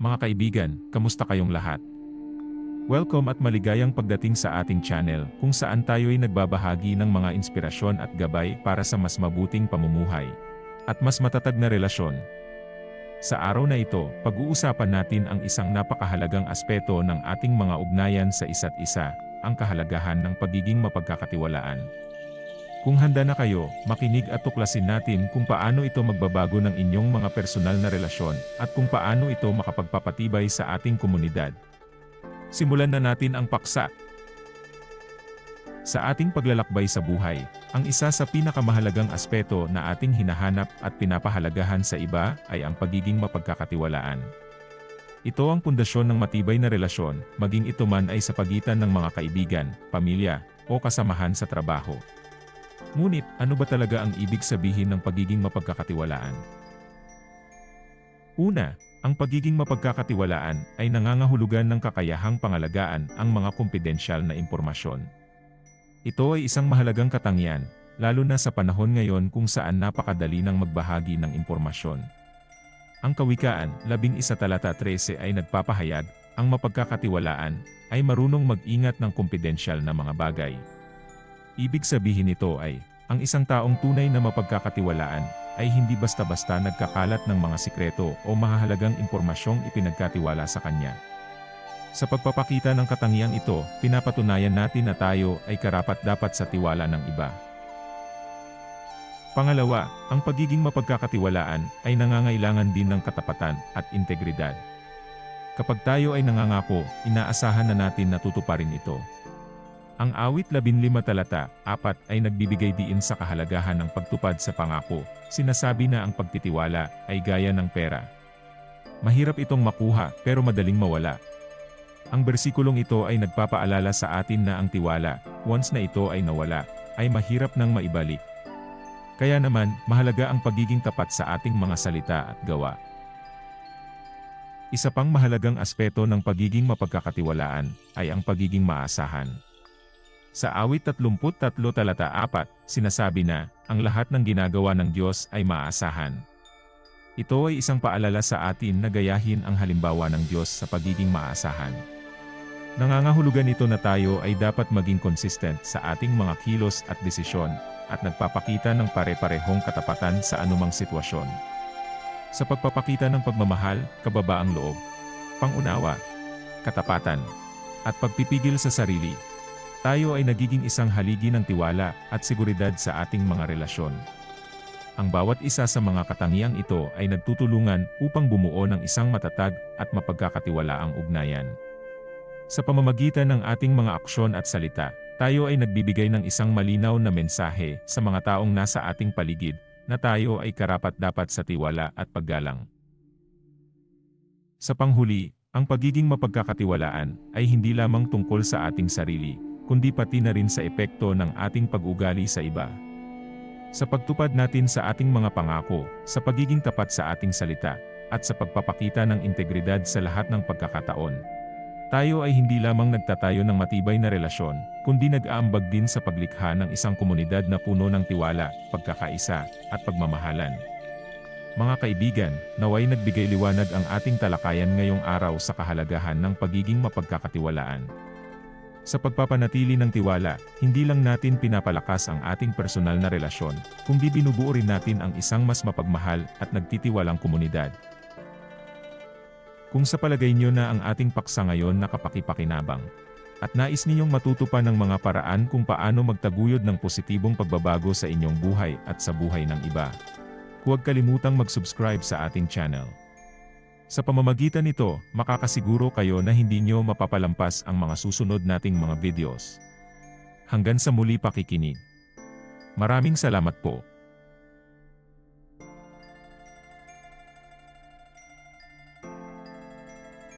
Mga kaibigan, kamusta kayong lahat? Welcome at maligayang pagdating sa ating channel kung saan tayo'y nagbabahagi ng mga inspirasyon at gabay para sa mas mabuting pamumuhay at mas matatag na relasyon. Sa araw na ito, pag-uusapan natin ang isang napakahalagang aspeto ng ating mga ugnayan sa isa't isa, ang kahalagahan ng pagiging mapagkakatiwalaan. Kung handa na kayo, makinig at tuklasin natin kung paano ito magbabago ng inyong mga personal na relasyon at kung paano ito makapagpapatibay sa ating komunidad. Simulan na natin ang paksa. Sa ating paglalakbay sa buhay, ang isa sa pinakamahalagang aspeto na ating hinahanap at pinapahalagahan sa iba ay ang pagiging mapagkakatiwalaan. Ito ang pundasyon ng matibay na relasyon, maging ito man ay sa pagitan ng mga kaibigan, pamilya, o kasamahan sa trabaho. Ngunit, ano ba talaga ang ibig sabihin ng pagiging mapagkakatiwalaan? Una, ang pagiging mapagkakatiwalaan ay nangangahulugan ng kakayahang pangalagaan ang mga kumpidensyal na impormasyon. Ito ay isang mahalagang katangian, lalo na sa panahon ngayon kung saan napakadali ng magbahagi ng impormasyon. Ang Kawikaan, 11 talata 13 ay nagpapahayag, ang mapagkakatiwalaan ay marunong mag-ingat ng kumpidensyal na mga bagay. Ibig sabihin nito ay, ang isang taong tunay na mapagkakatiwalaan ay hindi basta-basta nagkakalat ng mga sikreto o mahahalagang impormasyong ipinagkatiwala sa kanya. Sa pagpapakita ng katangiang ito, pinapatunayan natin na tayo ay karapat-dapat sa tiwala ng iba. Pangalawa, ang pagiging mapagkakatiwalaan ay nangangailangan din ng katapatan at integridad. Kapag tayo ay nangangako, inaasahan na natin na ito. Ang awit 15 talata, 4 ay nagbibigay diin sa kahalagahan ng pagtupad sa pangako. Sinasabi na ang pagtitiwala ay gaya ng pera. Mahirap itong makuha pero madaling mawala. Ang bersikulong ito ay nagpapaalala sa atin na ang tiwala, once na ito ay nawala, ay mahirap nang maibalik. Kaya naman, mahalaga ang pagiging tapat sa ating mga salita at gawa. Isa pang mahalagang aspeto ng pagiging mapagkakatiwalaan ay ang pagiging maasahan. Sa awit 33 talata 4, sinasabi na, ang lahat ng ginagawa ng Diyos ay maaasahan. Ito ay isang paalala sa atin na gayahin ang halimbawa ng Diyos sa pagiging maasahan. Nangangahulugan ito na tayo ay dapat maging consistent sa ating mga kilos at desisyon, at nagpapakita ng pare-parehong katapatan sa anumang sitwasyon. Sa pagpapakita ng pagmamahal, kababaang loob, pangunawa, katapatan, at pagpipigil sa sarili, tayo ay nagiging isang haligi ng tiwala at seguridad sa ating mga relasyon. Ang bawat isa sa mga katangiang ito ay nagtutulungan upang bumuo ng isang matatag at mapagkakatiwalaang ugnayan. Sa pamamagitan ng ating mga aksyon at salita, tayo ay nagbibigay ng isang malinaw na mensahe sa mga taong nasa ating paligid na tayo ay karapat-dapat sa tiwala at paggalang. Sa panghuli, ang pagiging mapagkakatiwalaan ay hindi lamang tungkol sa ating sarili, kundi pati na rin sa epekto ng ating pag-ugali sa iba. Sa pagtupad natin sa ating mga pangako, sa pagiging tapat sa ating salita, at sa pagpapakita ng integridad sa lahat ng pagkakataon, tayo ay hindi lamang nagtatayo ng matibay na relasyon, kundi nag-aambag din sa paglikha ng isang komunidad na puno ng tiwala, pagkakaisa, at pagmamahalan. Mga kaibigan, naway nagbigay liwanag ang ating talakayan ngayong araw sa kahalagahan ng pagiging mapagkakatiwalaan. Sa pagpapanatili ng tiwala, hindi lang natin pinapalakas ang ating personal na relasyon, kundi binubuo rin natin ang isang mas mapagmahal at nagtitiwalang komunidad. Kung sa palagay nyo na ang ating paksa ngayon nakapakipakinabang, at nais ninyong matuto pa ng mga paraan kung paano magtaguyod ng positibong pagbabago sa inyong buhay at sa buhay ng iba, huwag kalimutang mag-subscribe sa ating channel. Sa pamamagitan nito, makakasiguro kayo na hindi nyo mapapalampas ang mga susunod nating mga videos. Hanggang sa muli pakikinig. Maraming salamat po.